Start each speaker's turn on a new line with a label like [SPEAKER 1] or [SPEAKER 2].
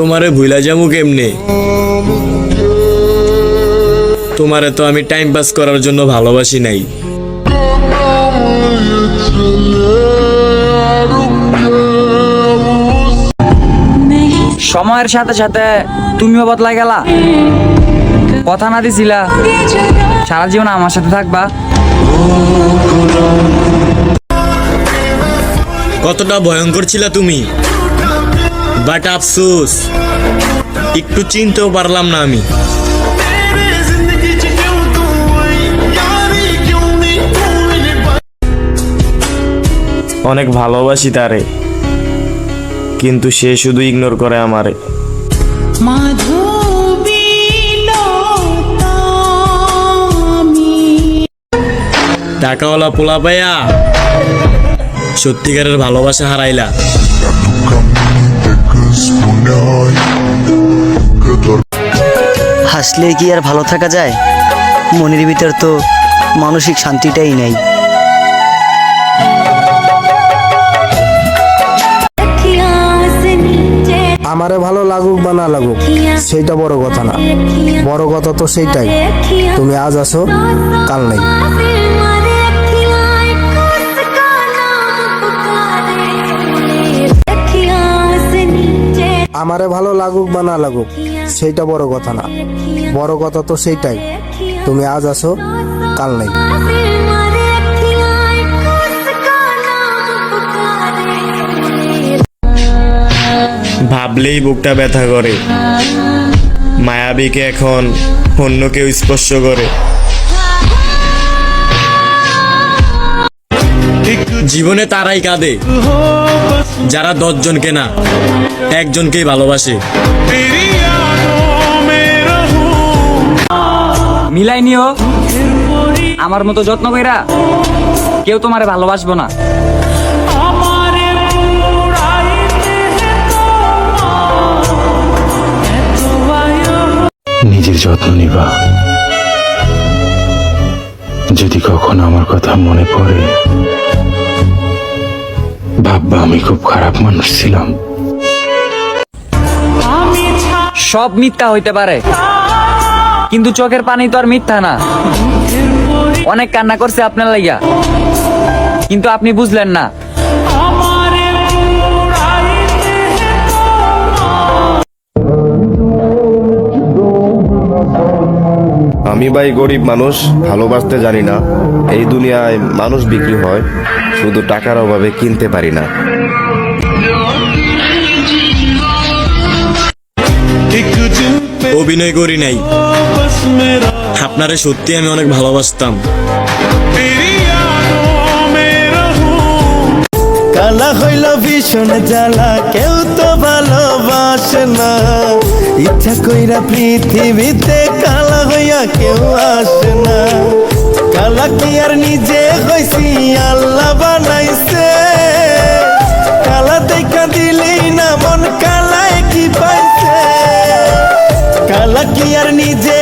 [SPEAKER 1] তোমারে ভুলা যাব কেমনে? তোমারে তো আমি টাইম পাস করার জন্য ভালোবাসি নাই।
[SPEAKER 2] সময়ের সাথে সাথে তুমিও বদলাই গেলা। কথা না দিছিলা। সারা জীবন আমার সাথে থাকবা।
[SPEAKER 1] কতটা ভয়ঙ্কর ছিলা তুমি? বাট আফসোস একটু চিনতেও পারলাম না আমি। অনেক ভালোবাসি তারে কিন্তু সে শুধু ইগনোর করে আমারে। টাকাওয়ালা পোলা পাইয়া সত্যিকারের ভালোবাসা হারাইলা।
[SPEAKER 3] হাসলে কি আর ভালো থাকা যায়? মনের ভিতর তো মানসিক শান্তিটাই নেই।
[SPEAKER 4] আমারে ভালো লাগুক বা না লাগুক সেইটা বড় কথা না। বড় কথা তো সেইটাই। তুমি আজ আসো কাল নেই। আমারে ভালো লাগুক বা না লাগুক, সেইটা বড় কথা না। বড় কথা তো সেইটাই। তুমি আজ আসো কাল নেই।
[SPEAKER 1] ভাবলেই বুকটা ব্যথা করে। মায়াবীকে এখন অন্য কেউ স্পর্শ করে। জীবনে তারাই কাঁদে। যারা দশজনকে না একজনকেই ভালোবাসে।
[SPEAKER 2] মিলাই নিও। আমার মতো যত্ন কইরা কেউ তোমারে ভালোবাসবো না।
[SPEAKER 5] নিজের যত্ন নিবা। যদি কখনো আমার কথা মনে পড়ে ভাববা, আমি খুব খারাপ মানুষ ছিলাম।
[SPEAKER 2] সব মিথ্যা হইতে পারে। কিন্তু চোখের পানি তো আর মিথ্যা না। অনেক কান্না করছে আপনার লাইয়া কিন্তু আপনি বুঝলেন না।
[SPEAKER 6] আমি ভাই গরিব মানুষ ভালোবাসতে জানি না। এই দুনিয়ায় মানুষ বিক্রি হয় শুধু টাকার অভাবে কিনতে পারি না।
[SPEAKER 1] অভিনয় করি নাই। আপনারে সত্যি আমি অনেক ভালোবাসতাম।
[SPEAKER 4] কালা হইল ভীষণ জ্বালা কেউ তো ভালোবাসে না। ইচ্ছা কইরা পৃথিবীতে কালা হইয়া কেউ আসে না। কালা কি আর নিজে হয়েছি আল্লাহ বানাইছে। কালা দেখা দিলি না, মন কালায় কি পাইছে। কালা কি আর নিজে